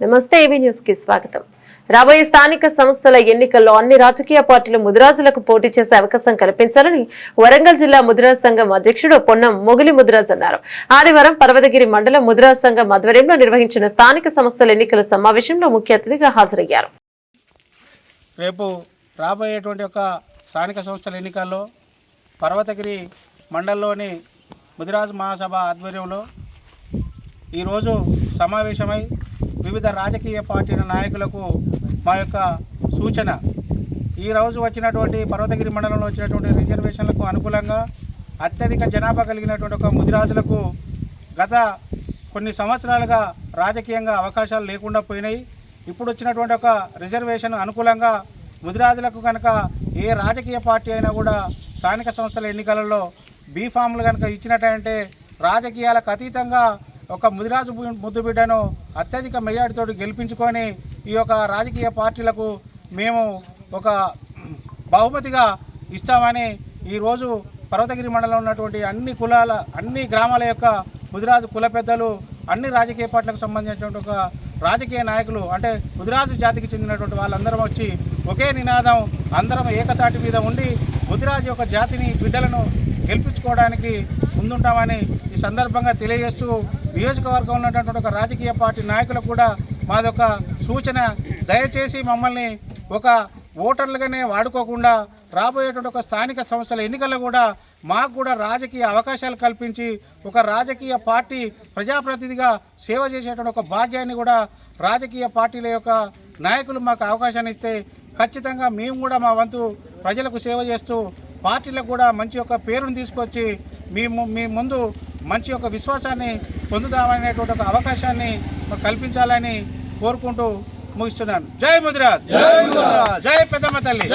నమస్తే ఏవీ న్యూస్కి స్వాగతం. రాబోయే స్థానిక సంస్థల ఎన్నికల్లో అన్ని రాజకీయ పార్టీలు ముదిరాజులకు పోటీ చేసే అవకాశం కల్పించాలని వరంగల్ జిల్లా ముదిరాజ్ సంఘం అధ్యక్షుడు పొన్నం మొగిలి ముదిరాజ్ అన్నారు. ఆదివారం పర్వతగిరి మండలం ముదిరాజ్ సంఘం ఆధ్వర్యంలో నిర్వహించిన స్థానిక సంస్థల ఎన్నికల సమావేశంలో ముఖ్య అతిథిగా హాజరయ్యారు. రేపు రాబోయేటువంటి ఒక స్థానిక సంస్థల ఎన్నికల్లో పర్వతగిరి మండలంలోని ముదిరాజ్ మహాసభ ఆధ్వర్యంలో ఈరోజు సమావేశమై వివిధ రాజకీయ పార్టీల నాయకులకు మా యొక్క సూచన. ఈ రోజు వచ్చినటువంటి పర్వతగిరి మండలంలో వచ్చినటువంటి రిజర్వేషన్లకు అనుకూలంగా అత్యధిక జనాభా కలిగినటువంటి ఒక ముదిరాజులకు గత కొన్ని సంవత్సరాలుగా రాజకీయంగా అవకాశాలు లేకుండా పోయినాయి. ఇప్పుడు వచ్చినటువంటి ఒక రిజర్వేషన్ అనుకూలంగా ముదిరాజులకు కనుక ఏ రాజకీయ పార్టీ అయినా కూడా స్థానిక సంస్థల ఎన్నికలలో బీఫామ్లు కనుక ఇచ్చినట్టంటే రాజకీయాలకు అతీతంగా ఒక ముదిరాజు ముద్దుబిడ్డను అత్యధిక మెజార్టీతో గెలిపించుకొని ఈ యొక్క రాజకీయ పార్టీలకు మేము ఒక బహుమతిగా ఇస్తామని ఈరోజు పర్వతగిరి మండలంలో ఉన్నటువంటి అన్ని కులాల అన్ని గ్రామాల యొక్క ముదిరాజు కుల పెద్దలు అన్ని రాజకీయ పార్టీలకు సంబంధించినటువంటి ఒక రాజకీయ నాయకులు అంటే ముదిరాజు జాతికి చెందినటువంటి వాళ్ళందరం వచ్చి ఒకే నినాదం అందరం ఏకతాటి మీద ఉండి ముదిరాజు యొక్క జాతిని బిడ్డలను గెలిపించుకోవడానికి ముందుంటామని ఈ సందర్భంగా తెలియజేస్తూ నియోజకవర్గంలో ఉన్నటువంటి ఒక రాజకీయ పార్టీ నాయకులకు కూడా మాది ఒక సూచన. దయచేసి మమ్మల్ని ఒక ఓటర్లుగానే వాడుకోకుండా రాబోయేటువంటి ఒక స్థానిక సంస్థల ఎన్నికల్లో కూడా మాకు కూడా రాజకీయ అవకాశాలు కల్పించి ఒక రాజకీయ పార్టీ ప్రజాప్రతినిధిగా సేవ చేసేటువంటి ఒక భాగ్యాన్ని కూడా రాజకీయ పార్టీల యొక్క నాయకులు మాకు అవకాశాన్ని ఇస్తే ఖచ్చితంగా మేము కూడా మా వంతు ప్రజలకు సేవ చేస్తూ పార్టీలకు కూడా మంచి యొక్క పేరును తీసుకొచ్చి మేము మీ ముందు మంచి యొక్క విశ్వాసాన్ని పొందుదామనేటువంటి ఒక అవకాశాన్ని కల్పించాలని కోరుకుంటూ ముగిస్తున్నాను. జై ముదిరాజ్. జై పెద్దమ్మ తల్లి.